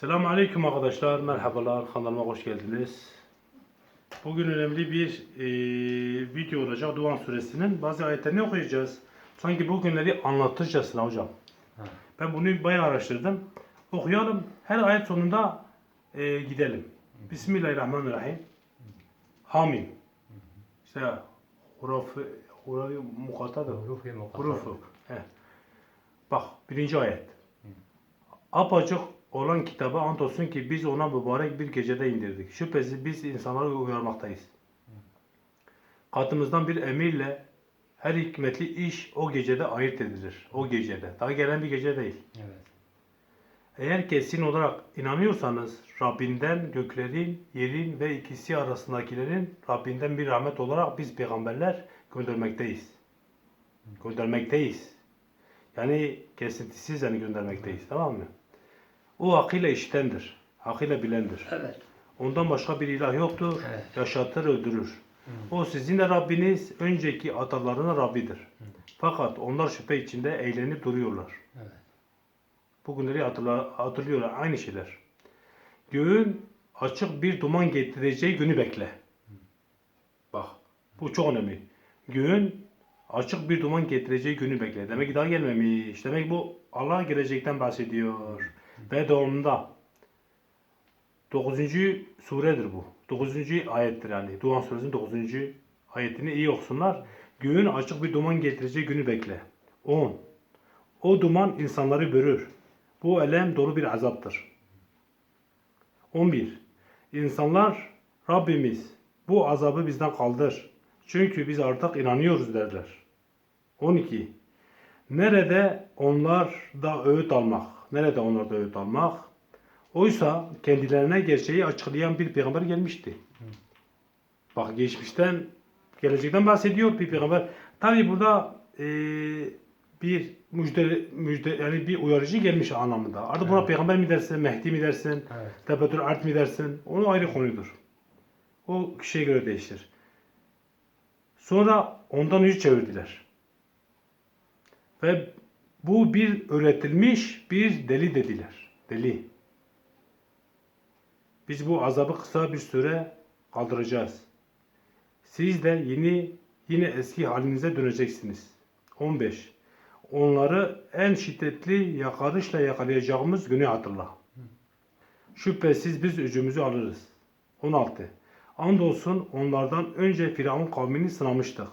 Selamun Aleyküm arkadaşlar, merhabalar, kanalıma hoş geldiniz. Bugün önemli bir e, video olacak Duan suresinin bazı ayetlerini okuyacağız. Sanki bu günleri anlatırcasına hocam. Ha. Ben bunu bayağı araştırdım. Okuyalım, her ayet sonunda e, gidelim. Bismillahirrahmanirrahim. Hamim. İşte hurafı, hurafı mukatadır. Huruf ve mukata. Hurufu. He. Bak birinci ayet. Apaçık olan kitaba andolsun ki biz ona mübarek bir gecede indirdik. Şüphesiz biz insanları uyarmaktayız. Katımızdan bir emirle her hikmetli iş o gecede ayırt edilir. O gecede. Daha gelen bir gece değil. Evet. Eğer kesin olarak inanıyorsanız Rabbinden göklerin, yerin ve ikisi arasındakilerin Rabbinden bir rahmet olarak biz peygamberler göndermekteyiz. Göndermekteyiz. Yani kesintisiz yani göndermekteyiz. Tamam mı? O hakkıyla işitendir. Hakkıyla bilendir. Evet. Ondan başka bir ilah yoktur. Evet. Yaşatır, öldürür. O sizin de Rabbiniz, önceki atalarının Rabbidir. Fakat onlar şüphe içinde eğlenip duruyorlar. Evet. Bugünleri hatırla, hatırlıyorlar. Aynı şeyler. Göğün açık bir duman getireceği günü bekle. Bak. Bu çok önemli. Göğün açık bir duman getireceği günü bekle. Demek ki daha gelmemiş. Demek bu Allah gelecekten bahsediyor. Ve devamında 9. suredir bu. 9. ayettir yani. Duhan suresinin 9. ayetini iyi okusunlar. Göğün açık bir duman getireceği günü bekle. 10. O duman insanları bürür. Bu elem dolu bir azaptır. 11. İnsanlar Rabbimiz bu azabı bizden kaldır. Çünkü biz artık inanıyoruz derler. 12. Nerede onlar da öğüt almak? Nerede onlar da öğüt almak? Oysa kendilerine gerçeği açıklayan bir peygamber gelmişti. Bak geçmişten, gelecekten bahsediyor bir peygamber. Tabi burada eee, bir müjde, müjde yani bir uyarıcı gelmiş anlamında. Artık buna Evet. peygamber mi dersin, Mehdi mi dersin, Evet. Tebetül Art mi dersin? Onu ayrı konudur. O kişiye göre değişir. Sonra ondan yüz çevirdiler. Ve bu bir öğretilmiş bir deli dediler. Deli. Biz bu azabı kısa bir süre kaldıracağız. Siz de yeni yine eski halinize döneceksiniz. 15. Onları en şiddetli yakarışla yakalayacağımız günü hatırla. Şüphesiz biz öcümüzü alırız. 16. Andolsun onlardan önce Firavun kavmini sınamıştık.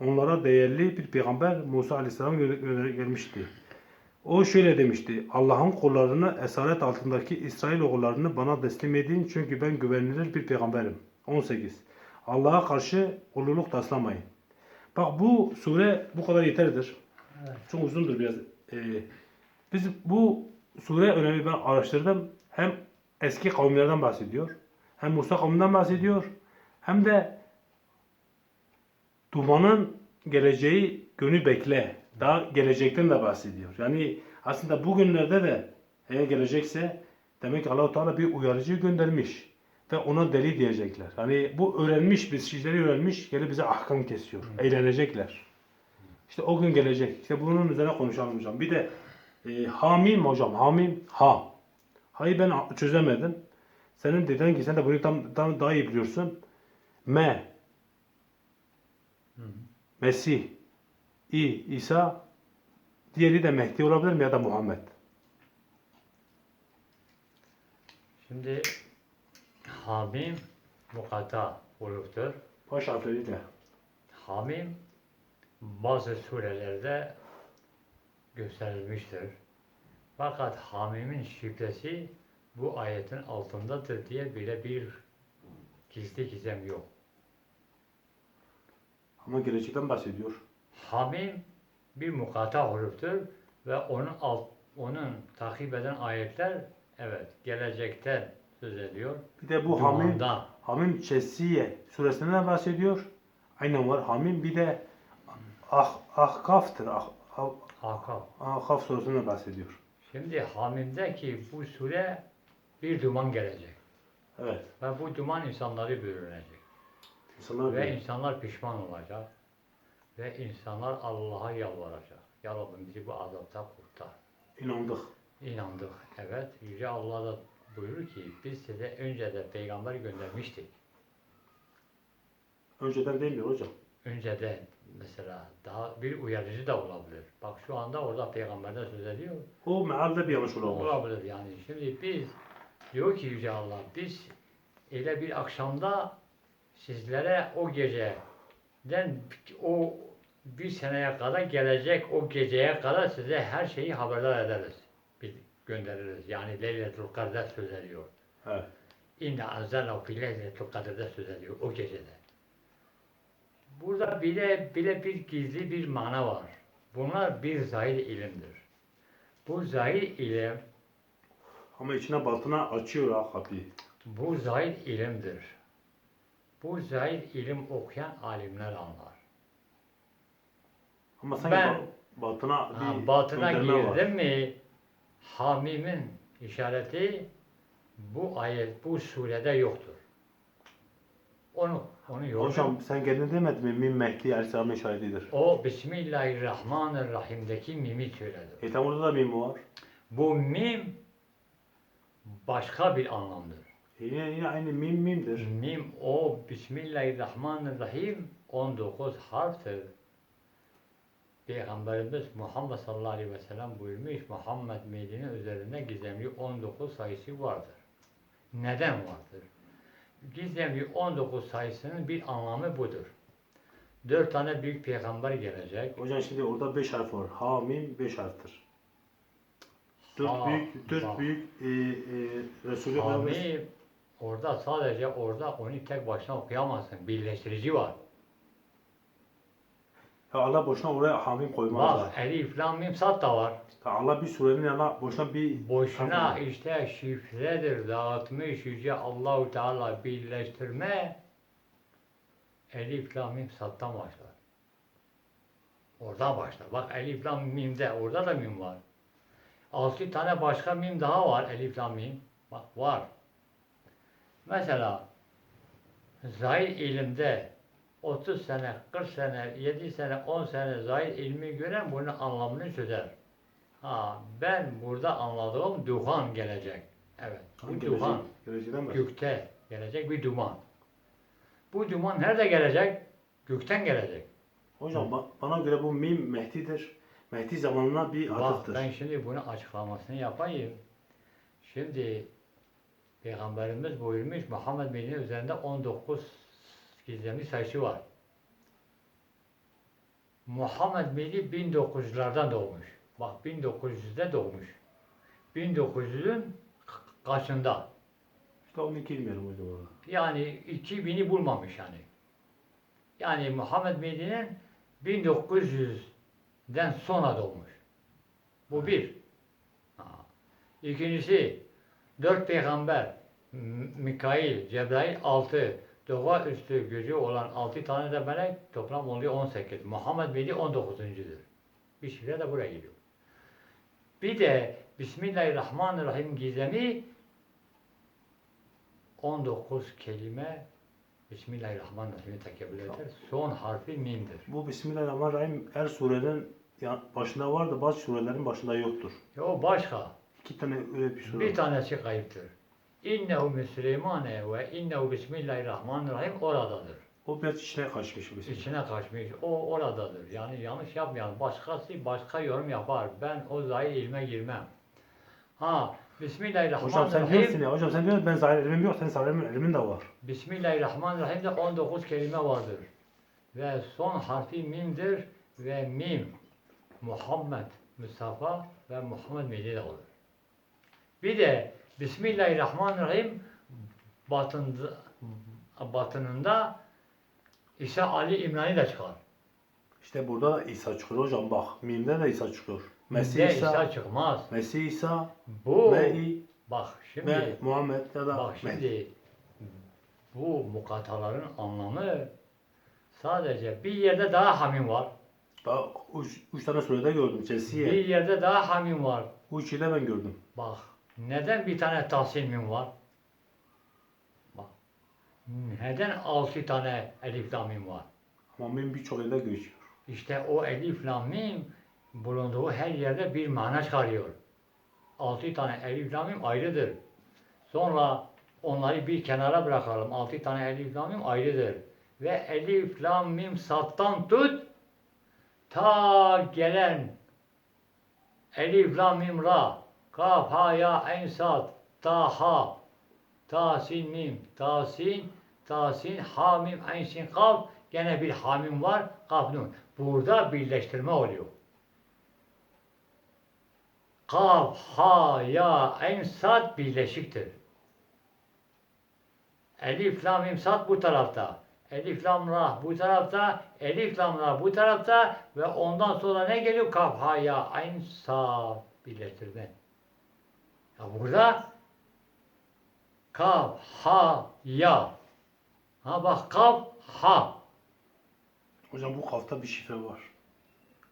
Onlara değerli bir peygamber Musa Aleyhisselam gelmişti. O şöyle demişti. Allah'ın kullarını esaret altındaki İsrail oğullarını bana teslim edin çünkü ben güvenilir bir peygamberim. 18. Allah'a karşı ululuk taslamayın. Bak bu sure bu kadar yeterlidir. Evet. Çok uzundur biraz. Ee, biz bu sure önemli ben araştırdım. Hem eski kavimlerden bahsediyor. Hem Musa kavminden bahsediyor. Hem de dumanın geleceği günü bekle. Daha gelecekten de bahsediyor. Yani aslında bugünlerde de eğer gelecekse demek ki Allah-u Teala bir uyarıcı göndermiş. Ve ona deli diyecekler. Hani bu öğrenmiş, biz şeyleri öğrenmiş, gelip bize ahkam kesiyor. Eğlenecekler. İşte o gün gelecek. İşte bunun üzerine konuşalım hocam. Bir de e, hamim hocam. Hamim ha. Hayır ben çözemedim. Senin dedin ki sen de bunu tam, tam daha iyi biliyorsun. Me. Mesih. İ. İsa. Diğeri de Mehdi olabilir mi ya da Muhammed. Şimdi Hamim mukata huruftur. Baş harfleriyle. Hamim bazı surelerde gösterilmiştir. Fakat Hamim'in şifresi bu ayetin altındadır diye bile bir gizli gizem yok. Ama gelecekten bahsediyor. Hamim bir mukata huruftur ve onun alt, onun takip eden ayetler evet gelecekten söz ediyor. Bir de bu hamim, hamim Çessiye suresinden bahsediyor. Aynen var hamim. Bir de ah, ahkaftır. Ah, ah, Akab. Ahkaf suresinden bahsediyor. Şimdi Hamim'deki bu sure bir duman gelecek. Evet. Ve bu duman insanları bürünecek. İnsanlar Ve insanlar pişman olacak. Ve insanlar Allah'a yalvaracak. Ya Rabbim bizi bu azaptan kurtar. inandık. İnandık. Evet. Yüce Allah da buyurur ki biz size önce de peygamber göndermiştik. Önceden demiyor hocam. Önceden mesela daha bir uyarıcı da olabilir. Bak şu anda orada peygamberden söz ediyor. O mealde bir yanlış olabilir. Olabilir yani. Şimdi biz diyor ki Yüce Allah biz öyle bir akşamda sizlere o geceden o bir seneye kadar gelecek o geceye kadar size her şeyi haberdar ederiz. Biz göndeririz. Yani Leyletul Kader söz ediyor. Evet. İnne anzelna fi Leyletul Kader'de söz ediyor o gecede. Burada bile bile bir gizli bir mana var. Bunlar bir zahir ilimdir. Bu zahir ilim Ama içine batına açıyor ha kapıyı. Bu zahir ilimdir. Bu zahir ilim okuyan alimler anlar. Ama sanki Ben- ba- batına Ha, bir batına var. girdim mi Hamim'in işareti bu ayet, bu surede yoktur. Onu, onu yok. Hocam sen kendin demedin mi Mim Mehdi Aleyhisselam'ın işaretidir. O Bismillahirrahmanirrahim'deki mimi söyledi. E tam orada da Mim var. Bu mim başka bir anlamdır. Yine, yine aynı Mim Mim'dir. Mim o Bismillahirrahmanirrahim 19 harftir. Peygamberimiz Muhammed sallallahu aleyhi ve sellem buyurmuş Muhammed Medine üzerinde gizemli 19 sayısı vardır. Neden vardır? Gizemli 19 sayısının bir anlamı budur. Dört tane büyük peygamber gelecek. Hocam şimdi orada 5 harf var. Ha Mim 5 harftir. Dört Ha, büyük, dört bak. büyük e, e, Resulü Hamim orada sadece orada onu tek başına okuyamazsın. Birleştirici var. Ya Allah boşuna oraya Hamim koymaz. Bak. Elif, Lam, Mim, Sad da var. Ya Allah bir surenin yanına boşuna bir Boşuna işte şifredir dağıtmış yüce Allahu Teala birleştirme Elif Lam Mim Sad'dan başlar. Oradan başlar. Bak Elif Lam Mim'de orada da Mim var. Altı tane başka Mim daha var Elif Lam Mim. Bak var. Mesela zahir ilimde 30 sene, 40 sene, 7 sene, 10 sene zahir ilmi gören bunun anlamını çözer. Ha, ben burada anladığım duhan gelecek. Evet, bu Hangi duhan gelecek? Gökte gelecek bir duman. Bu duman nerede gelecek? Gökten gelecek. Hocam ba- bana göre bu Mim Mehdi'dir. Mehdi zamanına bir Bak atıftır. ben şimdi bunu açıklamasını yapayım. Şimdi Peygamberimiz buyurmuş Muhammed Bey'in üzerinde 19 gizemli sayısı var. Muhammed Bey'i 1900'lardan doğmuş. Bak 1900'de doğmuş. 1900'ün kaçında? İşte onu bilmiyorum hocam orada. Yani 2000'i bulmamış yani. Yani Muhammed Medine'nin 1900'den sonra doğmuş. Bu bir. Ha. İkincisi, dört peygamber, Mikail, Cebrail altı, doğa üstü gücü olan altı tane de melek toplam oluyor 18. Muhammed Medine 19.'dür. Bir şifre de buraya geliyor. Bir de Bismillahirrahmanirrahim gizemi 19 kelime Bismillahirrahmanirrahim'i tekebbül eder. Son harfi mimdir. Bu Bismillahirrahmanirrahim her surenin ya- başında var da bazı surelerin başında yoktur. Ya o başka. İki tane öyle bir sure Bir tanesi kayıptır. İnnehu min Süleymane ve innehu Bismillahirrahmanirrahim oradadır. O biraz içine kaçmış şey. İçine kaçmış. O oradadır. Yani yanlış yapmayalım. Başkası başka yorum yapar. Ben o zahir ilme girmem. Ha Hocam sen Bismillahirrahmanirrahim. diyorsun ya. Hocam sen diyorsun ben zahir ilmim yok. Senin zahir ilmin, ilmin de var. Bismillahirrahmanirrahim'de 19 kelime vardır. Ve son harfi mimdir ve mim Muhammed Mustafa ve Muhammed Medine olur. Bir de Bismillahirrahmanirrahim batında, batınında İsa Ali İmrani de çıkar. İşte burada da İsa çıkıyor hocam bak. Mim'de de İsa çıkıyor. Mesih İsa, İsa çıkmaz. Mesih İsa, Bu Me'i bak şimdi ve Muhammed ya da Bak şimdi bu mukataların anlamı sadece bir yerde daha hamim var. Daha üç, üç tane surede gördüm. Cesiye. Bir yerde daha hamim var. Bu üçü de ben gördüm. Bak neden bir tane tahsil mim var? Bak neden altı tane elif lam mim var? Ama Mim birçok yerde geçiyor. İşte o elif lam mim bulunduğu her yerde bir mana çıkarıyor. Altı tane elif lam mim ayrıdır. Sonra onları bir kenara bırakalım. Altı tane elif lam mim ayrıdır. Ve elif lam mim sattan tut ta gelen elif lam mim ra kaf ha ya en sad ta ha ta sin mim ta sin ta sin ha mim en sin kaf gene bir hamim var kaf nun. Burada birleştirme oluyor. Kaf, ha, ya, en, sad birleşiktir. Elif, lam, mim, sad bu tarafta. Elif, lam, ra bu tarafta. Elif, lam, ra bu tarafta. Ve ondan sonra ne geliyor? Kaf, ha, ya, en, sad birleştirme. Ya burada kaf, ha, ya. Ha bak kaf, ha. Hocam bu kafta bir şifre var.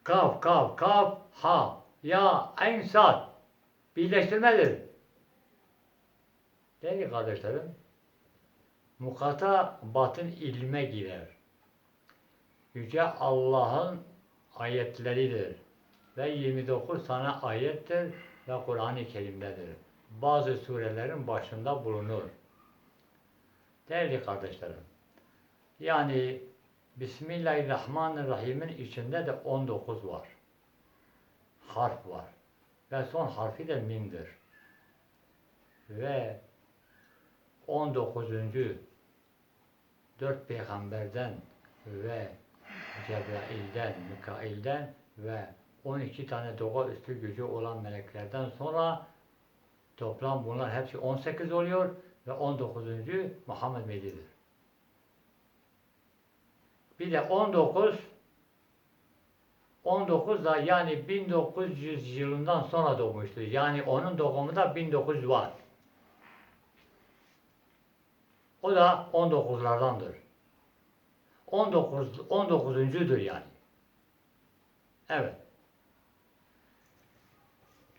Kaf, kaf, kaf, ha, ya, en, sad. Birleştirmedir. Değerli kardeşlerim, mukata batın ilme girer. Yüce Allah'ın ayetleridir. Ve 29 tane ayettir ve Kur'an-ı Kerim'dedir. Bazı surelerin başında bulunur. Değerli kardeşlerim, yani Bismillahirrahmanirrahim'in içinde de 19 var. Harf var. Ve son harfi de mimdir. Ve 19. dört peygamberden ve Cebrail'den, Mikail'den ve 12 tane doğaüstü gücü olan meleklerden sonra toplam bunlar hepsi 18 oluyor ve 19. Muhammed Mehdi'dir. Bir de 19 19 da yani 1900 yılından sonra doğmuştur. Yani onun doğumunda 1900 var. O da 19'lardandır. 19 19'uncudur yani. Evet.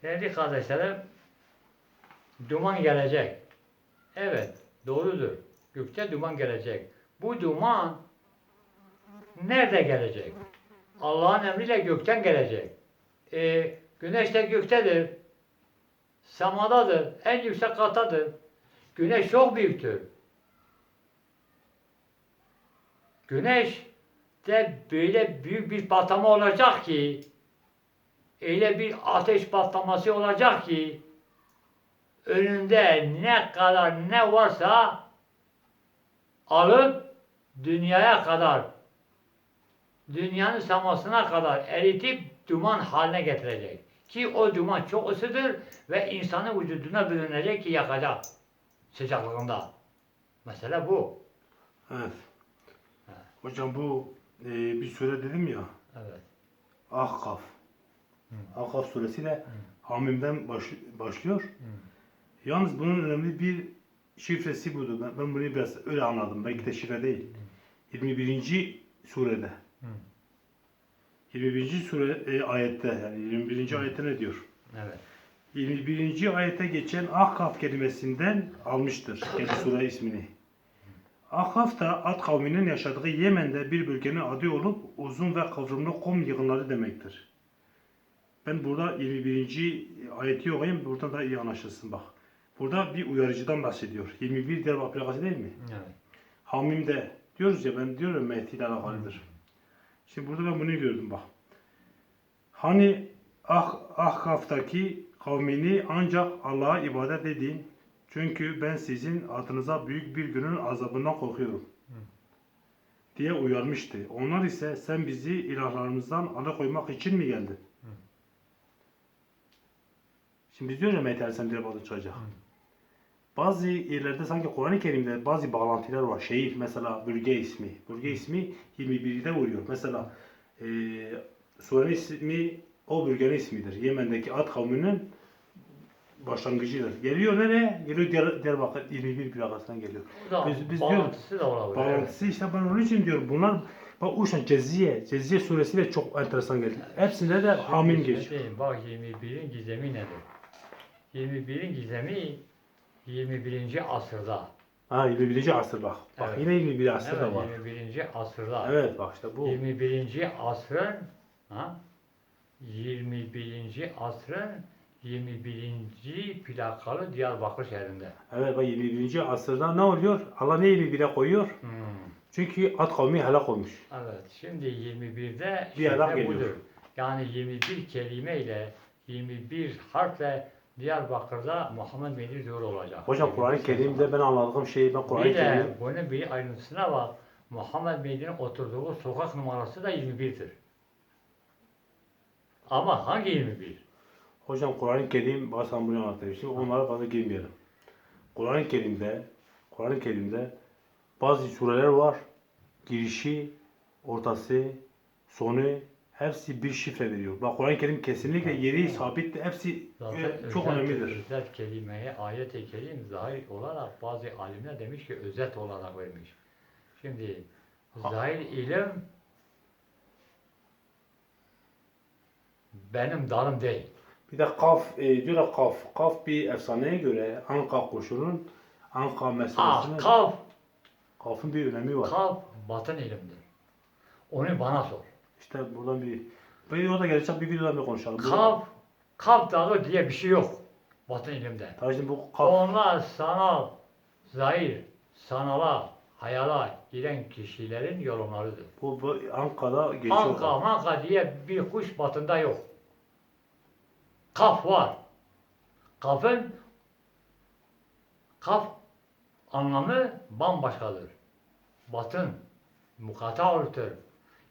Değerli kardeşlerim, duman gelecek. Evet, doğrudur. Gökte duman gelecek. Bu duman nerede gelecek? Allah'ın emriyle gökten gelecek. E, güneş de göktedir. Semadadır. En yüksek katadır. Güneş çok büyüktür. Güneş de böyle büyük bir patlama olacak ki öyle bir ateş patlaması olacak ki önünde ne kadar ne varsa alıp dünyaya kadar dünyanın samasına kadar eritip duman haline getirecek. Ki o duman çok ısıdır ve insanın vücuduna bürünecek ki yakacak sıcaklığında. Mesela bu. Evet. Hocam bu e, bir sure dedim ya. Evet. Ahkaf. Ahkaf suresi de Hamim'den baş, başlıyor. Yalnız bunun önemli bir şifresi budur. Ben, ben bunu biraz öyle anladım. Belki de şifre değil. 21. surede. 21. sure e, ayette yani 21. ayette ne diyor? Evet. 21. ayete geçen Ahkaf kelimesinden almıştır kendi sure ismini. Ahkaf da Ad kavminin yaşadığı Yemen'de bir bölgenin adı olup uzun ve kıvrımlı kum yığınları demektir. Ben burada 21. ayeti okuyayım, buradan da iyi anlaşılsın bak. Burada bir uyarıcıdan bahsediyor. 21 Diyarbakır plakası değil mi? Evet. Hamim'de diyoruz ya ben diyorum Mehdi ile alakalıdır. Şimdi burada ben bunu gördüm bak. Hani ah, Ahkaf'taki kavmini ancak Allah'a ibadet edin. Çünkü ben sizin adınıza büyük bir günün azabından korkuyorum. Diye uyarmıştı. Onlar ise sen bizi ilahlarımızdan alıkoymak için mi geldin? Şimdi biz diyoruz ya Mehdi Aleyhisselam Diyarbakır'da çıkacak. Bazı yerlerde sanki Kur'an-ı Kerim'de bazı bağlantılar var. Şehir mesela bölge ismi. Bölge ismi 21'de vuruyor. Mesela e, surenin ismi o bölgenin ismidir. Yemen'deki Ad kavminin başlangıcıdır. Geliyor nereye? Geliyor Diyar, Diyarbakır 21 plakasından geliyor. Da Biz- biz bağlantısı da olabilir. evet. Bağlantısı işte ben onun için diyorum. Bunlar bak Uşan Ceziye. Ceziye suresi de çok enteresan geldi. Hepsinde de hamim geçiyor. Bak 21'in gizemi nedir? 21'in gizemi 21. asırda. Ha 21. asır bak. Bak Evet. yine 21 asır Evet, var. 21. asırda. Evet bak işte bu. 21. asrın ha? 21. asrın 21. plakalı Diyarbakır şehrinde. Evet bak 21. asırda ne oluyor? Allah ne 21'e koyuyor? Hmm. Çünkü at kavmi helak olmuş. Evet, şimdi 21'de Bir adam şifre geliyor. budur. Yani 21 kelime ile 21 harfle Diyarbakır'da Muhammed Mehdi doğru olacak. Hocam Kur'an-ı Kerim'de ben anladığım şeyi ben Kur'an-ı Bir de Kerim bunun bir ayrıntısına bak. Muhammed Mehdi'nin oturduğu sokak numarası da 21'dir. Ama hangi 21? Hocam Kur'an-ı Kerim bazen bunu anlatayım. Şimdi onlara fazla girmeyelim. Kur'an-ı Kerim'de Kur'an-ı Kerim'de bazı sureler var. Girişi, ortası, sonu hepsi bir şifre veriyor. Bak Kur'an-ı Kerim kesinlikle yeri sabit. Hepsi e, çok özet- önemlidir. Özet kelimeye ayet-i kerim zahir olarak bazı alimler demiş ki özet olarak vermiş. Şimdi zahir ilim benim dalım değil. Bir de kaf, e, diyorlar kaf. Kaf bir efsaneye göre Anka kuşunun Anka meselesine Ah kaf, kafın bir önemi var. kaf batın ilimdir. Onu bana sor. İşte buradan bir bir o da gelecek bir videodan bir konuşalım. Kaf, kaf dağı diye bir şey yok batın ilimde. Tabii şimdi bu kaf Onlar sanal, zahir, sanala, hayala giren kişilerin yorumlarıdır. bu, bu Anka'da geçiyor. Anka, manka diye bir kuş batında yok. Kaf var. Kafın kaf anlamı bambaşkadır. Batın mukata oluştur.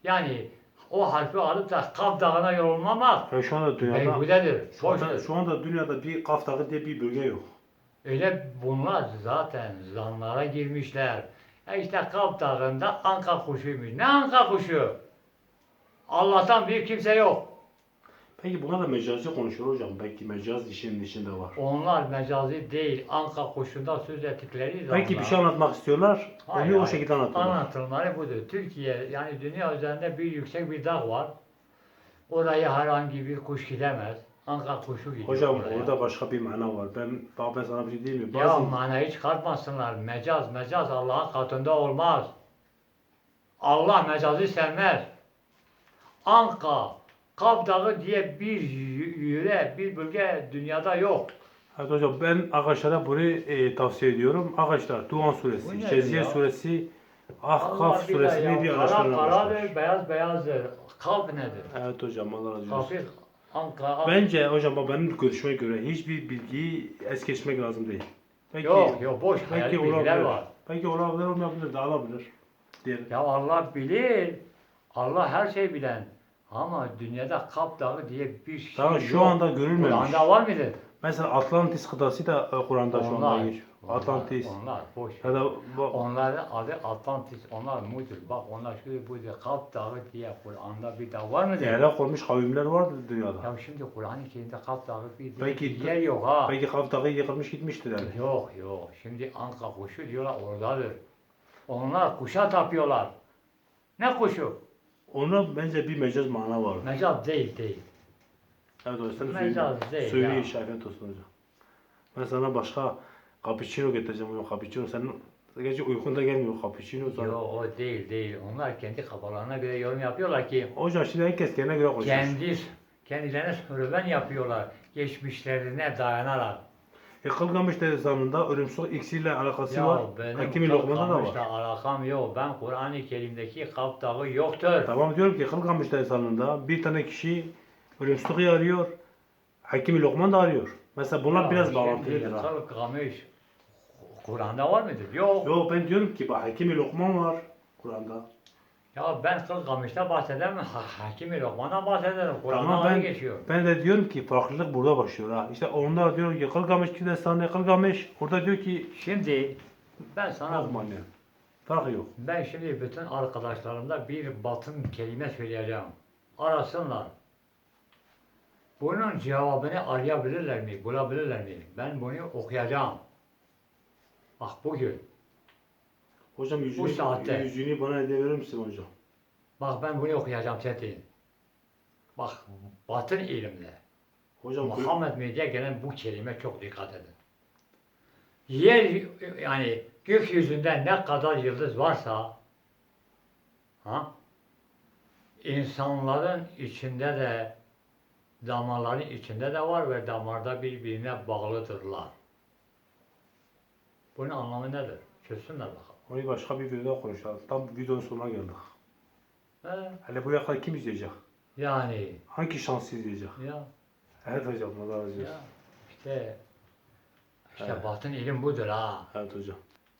Yani o harfi alıp da kaf dağına yorulmamak Ya şu anda dünyada beyhudedir, şu anda, boştur. şu anda dünyada bir kaf dağı diye bir bölge yok. Öyle bunlar zaten zanlara girmişler. E işte Kaf Dağı'nda anka kuşuymuş. Ne anka kuşu? Allah'tan büyük kimse yok. Peki buna da mecazi konuşuyor hocam. Belki mecaz işinin içinde var. Onlar mecazi değil. Anka kuşunda söz ettikleri zaman. Belki bir şey anlatmak istiyorlar. Hayır, onu o hayır. şekilde anlatıyorlar. Anlatımları budur. Türkiye yani dünya üzerinde bir yüksek bir dağ var. Oraya herhangi bir kuş gidemez. Anka kuşu gidiyor Hocam oraya. orada başka bir mana var. Ben bak ben sana bir şey diyeyim mi? Ya Bazı manayı çıkartmasınlar. Mecaz, mecaz Allah'ın katında olmaz. Allah mecazı sevmez. Anka, Kaf Dağı diye bir y- yöre, bir bölge dünyada yok. Evet hocam ben arkadaşlara bunu e, tavsiye ediyorum. Arkadaşlar Duan Bu suresi, ne Ceziye ya? suresi, Ahkaf bilir suresini ya. bir Kara karadır, beyaz beyazdır. Kaf nedir? Evet hocam Allah razı olsun. Kafir, Anka, Bence hocam benim görüşime göre hiçbir bilgiyi es geçmek lazım değil. Belki, yok yok boş hayal belki bilgiler olabilir. var. Belki olabilir olmayabilir de alabilir. Diyelim. Ya Allah bilir. Allah her şey bilen. Ama dünyada Kaf Dağı diye bir şey Tamam şu yok. anda görülmemiş. Kur'an'da var mıdır? Mesela Atlantis kıtası da e, Kur'an'da şu anda Onlar, geçiyor. onlar, Atlantis. Onlar boş. Ya da bu- Onların adı Atlantis, onlar mudur. Bak onlar şu budur. Kaf Dağı diye Kur'an'da bir dağ var mıdır? helak olmuş kavimler vardı dünyada. Ya şimdi Kur'an-ı Kerim'de Kaf Dağı bir, bir, Belki- bir yer yok ha. Belki Kaf Dağı yıkılmış gitmiştir yani. Yok yok. Şimdi Anka kuşu diyorlar oradadır. Onlar kuşa tapıyorlar. Ne kuşu? Ona bence bir mecaz mana var. Mecaz değil değil. Evet hocam sen Mecaz değil Söyle ya. işaret olsun hocam. Ben sana başka cappuccino getireceğim hocam. Cappuccino senin gece uykunda gelmiyor cappuccino sana. Yok o değil değil. Onlar kendi kafalarına göre yorum yapıyorlar ki Hocam şimdi herkes kendine göre konuşuyor. kendi kendilerine sürüven yapıyorlar. Geçmişlerine dayanarak. E Kılgamış zamanında ölümsüz iksirle alakası var. benim Hakimi Lokman'da da var. Kılgamış'la alakam yok. Ben Kur'an-ı Kerim'deki Kaf Dağı yoktur. Tamam diyorum ki Kılgamış zamanında bir tane kişi ölümsüzlüğü arıyor. Hakimi Lokman da arıyor. Mesela bunlar biraz bağlantılıdır ha. Kılgamış Kur'an'da var mıdır? Yok. Yo ben diyorum ki bak Hakimi Lokman var Kur'an'da. Ya ben Kılgamış'ta bahsedemem. Ha- Hakimi Lokman'dan bahsederim. Kur'an'da Tamam ben geçiyor. ben de diyorum ki farklılık burada başlıyor ha. İşte onlar diyor ki Kılgamış ki destanı Kılgamış. Orada diyor ki Şimdi ben sana Lokman. Farkı yok. Ben şimdi bütün arkadaşlarımda bir batın kelime söyleyeceğim. Arasınlar. Bunun cevabını arayabilirler mi, bulabilirler mi? Ben bunu okuyacağım. Bak bugün. Hocam yüzünü, Bu saatte. yüzünü bana hediye verir misin hocam? Bak ben bunu okuyacağım Çetin. Bak batın ilimde. Hocam Muhammed Medya'ya gelen bu kelime çok dikkat edin. Yer yani gökyüzünde ne kadar yıldız varsa ha insanların içinde de damarların içinde de var ve damarda birbirine bağlıdırlar. Bunun anlamı nedir? Çözsünler bakalım. Onu başka bir videoda konuşalım. Tam videonun sonuna geldik. He, Hele buraya kadar kim izleyecek? yani Hangi şanslı izleyecek? ya Evet hocam Allah razı olsun. ya işte işte Evet. batın ilim budur ha. Evet hocam.